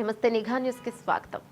నమస్తే నిఘా న్యూస్కి స్వాగతం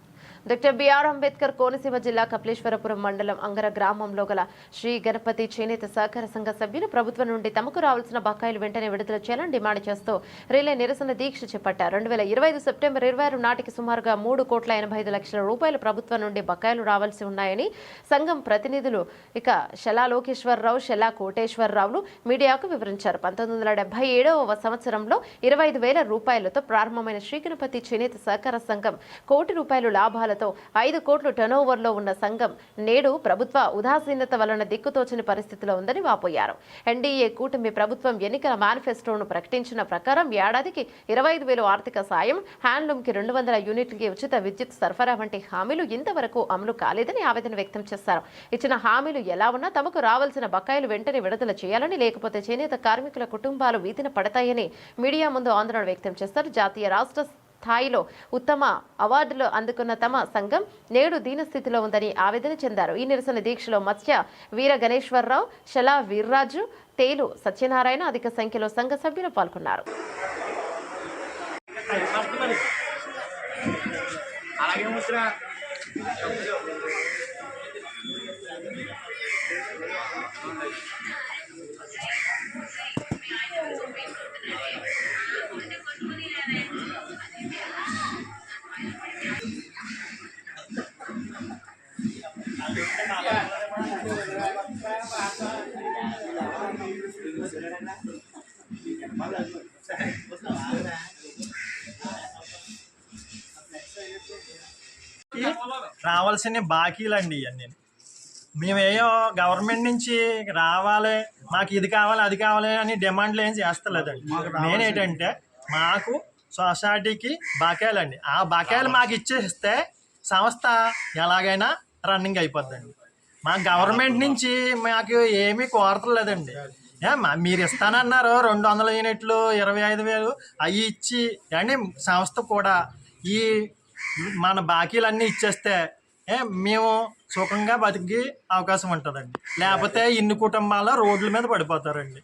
డాక్టర్ బిఆర్ అంబేద్కర్ కోనసీమ జిల్లా కపిలేశ్వరపురం మండలం అంగర గ్రామంలో గల శ్రీ గణపతి చేనేత సహకార సంఘ సభ్యులు ప్రభుత్వం నుండి తమకు రావాల్సిన బకాయిలు వెంటనే విడుదల చేయాలని డిమాండ్ చేస్తూ రిలే నిరసన దీక్ష చేపట్టారు. రెండు వేల ఇరవై ఐదు సెప్టెంబర్ ఇరవై ఆరు నాటికి సుమారుగా మూడు కోట్ల ఎనభై ఐదు లక్షల రూపాయలు ప్రభుత్వం నుండి బకాయిలు రావాల్సి ఉన్నాయని సంఘం ప్రతినిధులు ఇక శలా లోకేశ్వరరావు శలా కోటేశ్వరరావులు మీడియాకు వివరించారు. పంతొమ్మిది వందల డెబ్బై ఏడవ సంవత్సరంలో ఇరవై ఐదు వేల రూపాయలతో ప్రారంభమైన శ్రీగణపతి చేనేత సహకార సంఘం కోటి రూపాయలు లాభాలు లాభాలతో ఐదు కోట్లు టర్నోవర్లో ఉన్న సంఘం నేడు ప్రభుత్వ ఉదాసీనత వలన దిక్కుతోచని పరిస్థితిలో ఉందని వాపోయారు. ఎన్డీఏ కూటమి ప్రభుత్వం ఎన్నికల మేనిఫెస్టోను ప్రకటించిన ప్రకారం ఏడాదికి ఇరవై ఐదు వేలు ఆర్థిక సాయం హ్యాండ్లూమ్కి రెండు వందల యూనిట్లకి ఉచిత విద్యుత్ సరఫరా వంటి హామీలు ఇంతవరకు అమలు కాలేదని ఆవేదన వ్యక్తం చేశారు. ఇచ్చిన హామీలు ఎలా ఉన్నా తమకు రావాల్సిన బకాయిలు వెంటనే విడుదల చేయాలని లేకపోతే చేనేత కార్మికుల కుటుంబాలు వీధిన పడతాయని మీడియా ముందు ఆందోళన వ్యక్తం చేస్తారు జాతీయ రాష్ట్ర స్థాయిలో ఉత్తమ అవార్డులు అందుకున్న తమ సంఘం నేడు దీనస్థితిలో ఉందని ఆవేదన చెందారు. ఈ నిరసన దీక్షలో మత్స్య వీర గణేశ్వరరావు శలా వీర్రాజు తేలు సత్యనారాయణ అధిక సంఖ్యలో సంఘ సభ్యులు పాల్గొన్నారు. అలాగే రావాల్సిన బాకీలండి ఇవన్నీ. మేమేయో గవర్నమెంట్ నుంచి రావాలి మాకు ఇది కావాలి అది కావాలి అని డిమాండ్లు ఏం చేస్తలేదండి. మెయిన్ ఏంటంటే మాకు సొసైటీకి బకాయిలండి ఆ బకాయిలు మాకు ఇచ్చేస్తే సంస్థ ఎలాగైనా రన్నింగ్ అయిపోద్దండి. మా గవర్నమెంట్ నుంచి మాకు ఏమీ కోరతలేదండి ఏ మా- మీరు ఇస్తానన్నారు రెండు వందల యూనిట్లు ఇరవై ఐదు వేలు అవి ఇచ్చి అండి సంస్థ కూడా ఈ మన బాకీలన్నీ ఇచ్చేస్తే మేము సుఖంగా బతికి అవకాశం ఉంటుందండి. లేకపోతే ఇన్ని కుటుంబాలు రోడ్ల మీద పడిపోతారండి.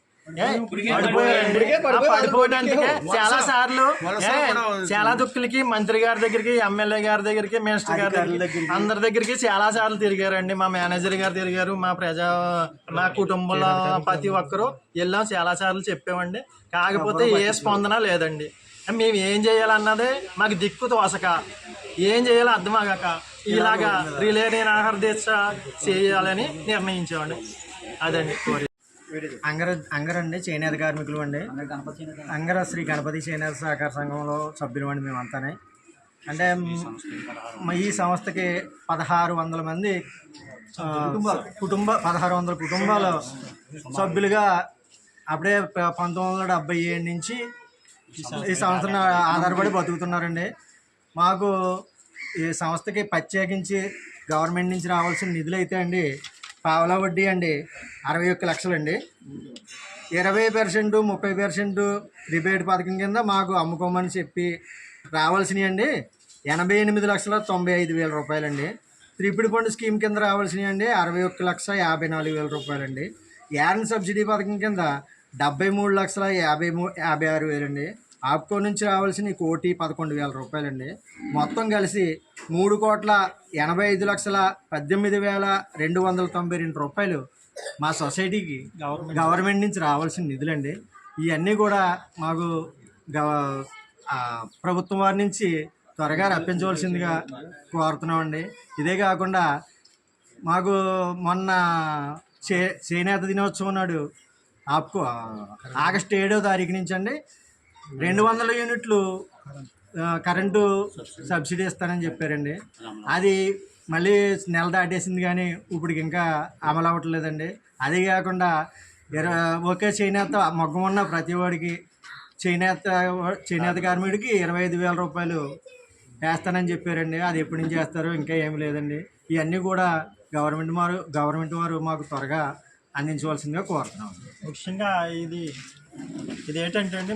పడిపోవడానికి చాలా సార్లు చాలా దుక్కులకి మంత్రి గారి దగ్గరికి ఎమ్మెల్యే గారి దగ్గరికి మినిస్టర్ గారి దగ్గరికి అందరి దగ్గరికి చాలా సార్లు తిరిగారండి. మా మేనేజర్ గారు తిరిగారు మా ప్రజా మా కుటుంబంలో ప్రతి ఒక్కరూ వెళ్ళాం చాలా సార్లు చెప్పామండి కాకపోతే ఏ స్పందన లేదండి. మేము ఏం చేయాలన్నదే మాకు దిక్కు తోసక ఏం చేయాలో అర్థమగాక ఇలాగా రిలే నిరాహార దీక్ష చేయాలని నిర్ణయించామండి. అదండి అంగర అంగరండి చేనేత కార్మికులు అండి అంగర శ్రీ గణపతి చేనేత సహకార సంఘంలో సభ్యులు అండి మేమంతానే. అంటే ఈ సంస్థకి పదహారు వందల మంది కుటుంబ పదహారు వందల కుటుంబాలు సభ్యులుగా అప్పుడే పంతొమ్మిది వందల డెబ్బై ఏడు నుంచి ఈ సంస్థను ఆధారపడి బతుకుతున్నారండి. మాకు ఈ సంస్థకి ప్రత్యేకించి గవర్నమెంట్ నుంచి రావాల్సిన నిధులు అయితే అండి పావలా వడ్డీ అండి. అరవై ఒక్క లక్షలండి. ఇరవై పర్సెంట్ ముప్పై పర్సెంట్ రిబేట్ పథకం కింద మాకు అమ్ముకోమని చెప్పి రావాల్సినవి అండి ఎనభై ఎనిమిది లక్షల తొంభై ఐదు వేల రూపాయలండి. త్రిపిడి పండు స్కీమ్ కింద రావాల్సినవి అండి అరవై ఒక్క లక్ష యాభై నాలుగు వేల రూపాయలండి. యాన్ సబ్సిడీ పథకం కింద డెబ్బై మూడు లక్షల యాభై మూ యాభై ఆరు వేలండి. ఆప్కో నుంచి రావాల్సిన కోటి పదకొండు వేల రూపాయలండి. మొత్తం కలిసి మూడు కోట్ల ఎనభై ఐదు లక్షల పద్దెనిమిది వేల రెండు వందల తొంభై రెండు రూపాయలు మా సొసైటీకి గవర్నమెంట్ నుంచి రావాల్సిన నిధులండి. ఇవన్నీ కూడా మాకు గవ ప్రభుత్వం వారి నుంచి త్వరగా రప్పించవలసిందిగా కోరుతున్నామండి. ఇదే కాకుండా మాకు మొన్న చే చేనేత దినోత్సవం నాడు ఆప్కో ఆగస్టు ఏడో తారీఖు నుంచి అండి రెండు వందల యూనిట్లు కరెంటు సబ్సిడీ ఇస్తానని చెప్పారండి. అది మళ్ళీ నెల దాటేసింది కానీ ఇప్పటికి ఇంకా అమలు అవ్వట్లేదండి. అది కాకుండా ఇరవై ఒకే చేనేత మగ్గం ఉన్న ప్రతి వాడికి చేనేత చేనేత కార్మికుడికి ఇరవై ఐదు వేల రూపాయలు వేస్తానని చెప్పారండి. అది ఎప్పటి నుంచి వేస్తారో ఇంకా ఏమి లేదండి. ఇవన్నీ కూడా గవర్నమెంట్ వారు గవర్నమెంట్ వారు మాకు త్వరగా అందించవలసిందిగా కోరుతున్నాం. ముఖ్యంగా ఇది ఇది ఏంటంటే అండి